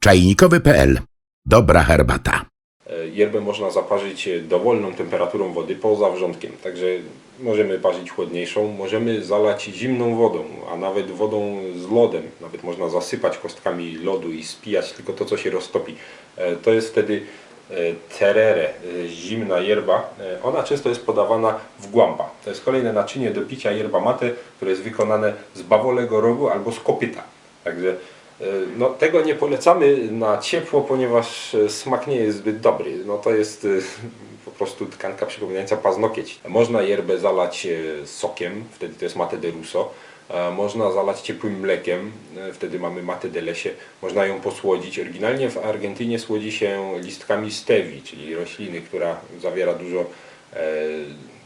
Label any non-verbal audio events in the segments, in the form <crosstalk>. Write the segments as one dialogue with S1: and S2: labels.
S1: Czajnikowy.pl. Dobra herbata.
S2: E, Yerbę można zaparzyć e, dowolną temperaturą wody poza wrzątkiem, także możemy parzyć chłodniejszą, możemy zalać zimną wodą, a nawet wodą z lodem. Nawet można zasypać kostkami lodu i spijać tylko to, co się roztopi. E, To jest wtedy terere, zimna yerba. Ona często jest podawana w głamba. To jest kolejne naczynie do picia yerba mate, które jest wykonane z bawolego rogu albo z kopyta. Także No, tego nie polecamy na ciepło, ponieważ e, smak nie jest zbyt dobry. No, to jest e, <laughs> po prostu tkanka przypominająca paznokieć. Można yerbę zalać e, sokiem, wtedy to jest mate de russo. E, Można zalać ciepłym mlekiem, e, wtedy mamy mate de lesie. Można ją posłodzić. Oryginalnie w Argentynie słodzi się listkami stevii, czyli rośliny, która zawiera dużo e,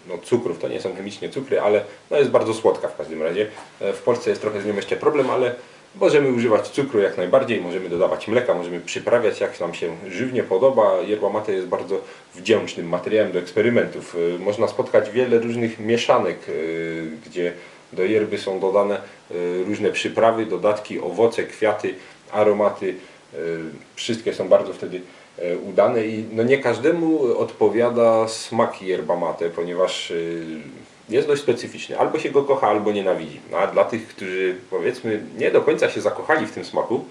S2: no, cukrów. To nie są chemicznie cukry, ale no, jest bardzo słodka w każdym razie. E, W Polsce jest trochę z nią jeszcze problem, ale Możemy używać cukru jak najbardziej, możemy dodawać mleka, możemy przyprawiać jak nam się żywnie podoba. Yerba mate jest bardzo wdzięcznym materiałem do eksperymentów. Y, Można spotkać wiele różnych mieszanek, y, gdzie do yerby są dodane y, różne przyprawy, dodatki, owoce, kwiaty, aromaty. Wszystkie są bardzo wtedy y, udane i no nie każdemu odpowiada smak yerba mate, ponieważ jest dość specyficzny. Albo się go kocha, albo nienawidzi. No, a dla tych, którzy powiedzmy nie do końca się zakochali w tym smaku,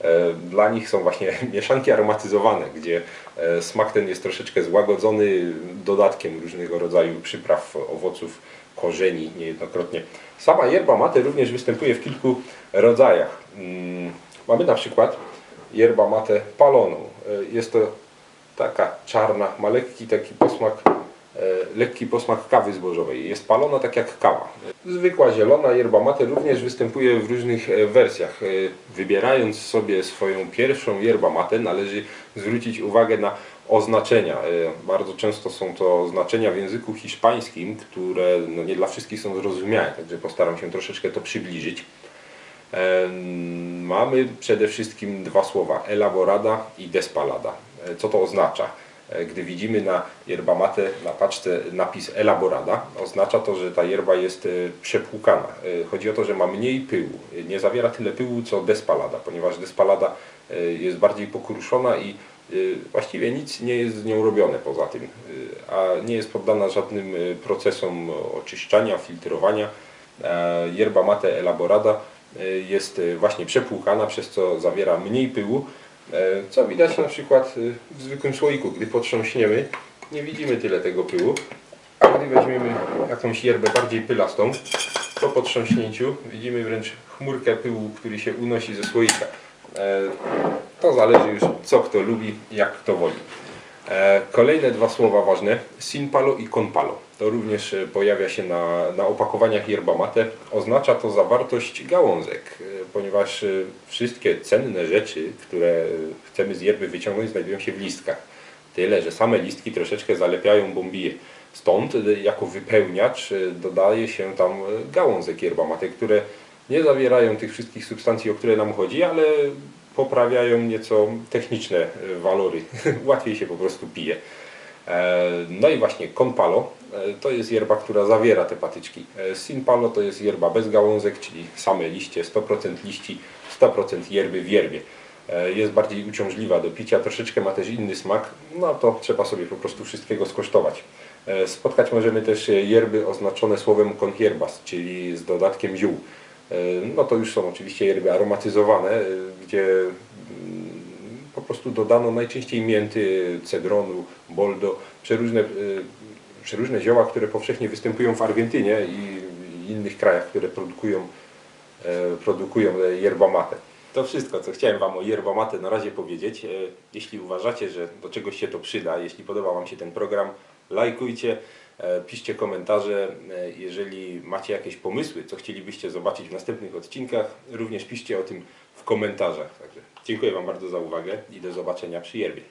S2: e, dla nich są właśnie <laughs> mieszanki aromatyzowane, gdzie e, smak ten jest troszeczkę złagodzony dodatkiem różnego rodzaju przypraw, owoców, korzeni niejednokrotnie. Sama yerba mate również występuje w kilku rodzajach. Mm, Mamy na przykład yerba mate paloną. E, Jest to taka czarna, ma lekki taki posmak lekki posmak kawy zbożowej. Jest palona tak jak kawa. Zwykła zielona yerba mate również występuje w różnych e, wersjach. E, Wybierając sobie swoją pierwszą yerba mate należy zwrócić uwagę na oznaczenia. E, Bardzo często są to oznaczenia w języku hiszpańskim, które no nie dla wszystkich są zrozumiałe, także postaram się troszeczkę to przybliżyć. Mamy przede wszystkim dwa słowa, elaborada i despalada. E, Co to oznacza? E, Gdy widzimy na yerba mate na paczce napis elaborada, oznacza to, że ta yerba jest e, przepłukana. E, Chodzi o to, że ma mniej pyłu. Nie zawiera tyle pyłu co despalada, ponieważ despalada jest bardziej pokruszona i właściwie nic nie jest z nią robione poza tym, a nie jest poddana żadnym procesom oczyszczania, filtrowania. Yerba mate elaborada jest właśnie przepłukana, przez co zawiera mniej pyłu, co widać na przykład e, w zwykłym słoiku. Gdy potrząśniemy, nie widzimy tyle tego pyłu, a gdy weźmiemy jakąś yerbę bardziej pylastą, po potrząśnięciu widzimy wręcz chmurkę pyłu, który się unosi ze słoika. E, To zależy już co kto lubi, jak kto woli. E, Kolejne dwa słowa ważne, sinpalo i conpalo. To również e, pojawia się na, na opakowaniach yerba mate. Oznacza to zawartość gałązek, e, ponieważ wszystkie cenne rzeczy, które chcemy z yerby wyciągnąć, znajdują się w listkach. Tyle, że same listki troszeczkę zalepiają bombije. Stąd jako wypełniacz dodaje się tam gałązek yerba mate, które nie zawierają tych wszystkich substancji, o które nam chodzi, ale poprawiają nieco techniczne e, walory. <laughs> Łatwiej się po prostu pije. E, No i właśnie Conpalo e, to jest yerba, która zawiera te patyczki. Sinpalo to jest yerba bez gałązek, czyli same liście, 100% liści, 100% yerby w yerbie. Jest bardziej uciążliwa do picia, troszeczkę ma też inny smak, no to trzeba sobie po prostu wszystkiego skosztować. Spotkać możemy też yerby oznaczone słowem con hierbas, czyli z dodatkiem ziół. No to już są oczywiście yerby aromatyzowane, e, gdzie mm, po prostu dodano najczęściej mięty, cedronu, boldo, przeróżne, e, przeróżne zioła, które powszechnie występują w Argentynie i innych krajach, które produkują, e, produkują yerba mate. To wszystko, co chciałem Wam o yerba mate na razie powiedzieć. Jeśli uważacie, że do czegoś się to przyda, jeśli podoba Wam się ten program, lajkujcie, piszcie komentarze. E, Jeżeli macie jakieś pomysły, co chcielibyście zobaczyć w następnych odcinkach, również piszcie o tym w komentarzach. Także dziękuję Wam bardzo za uwagę i do zobaczenia przy yerbie.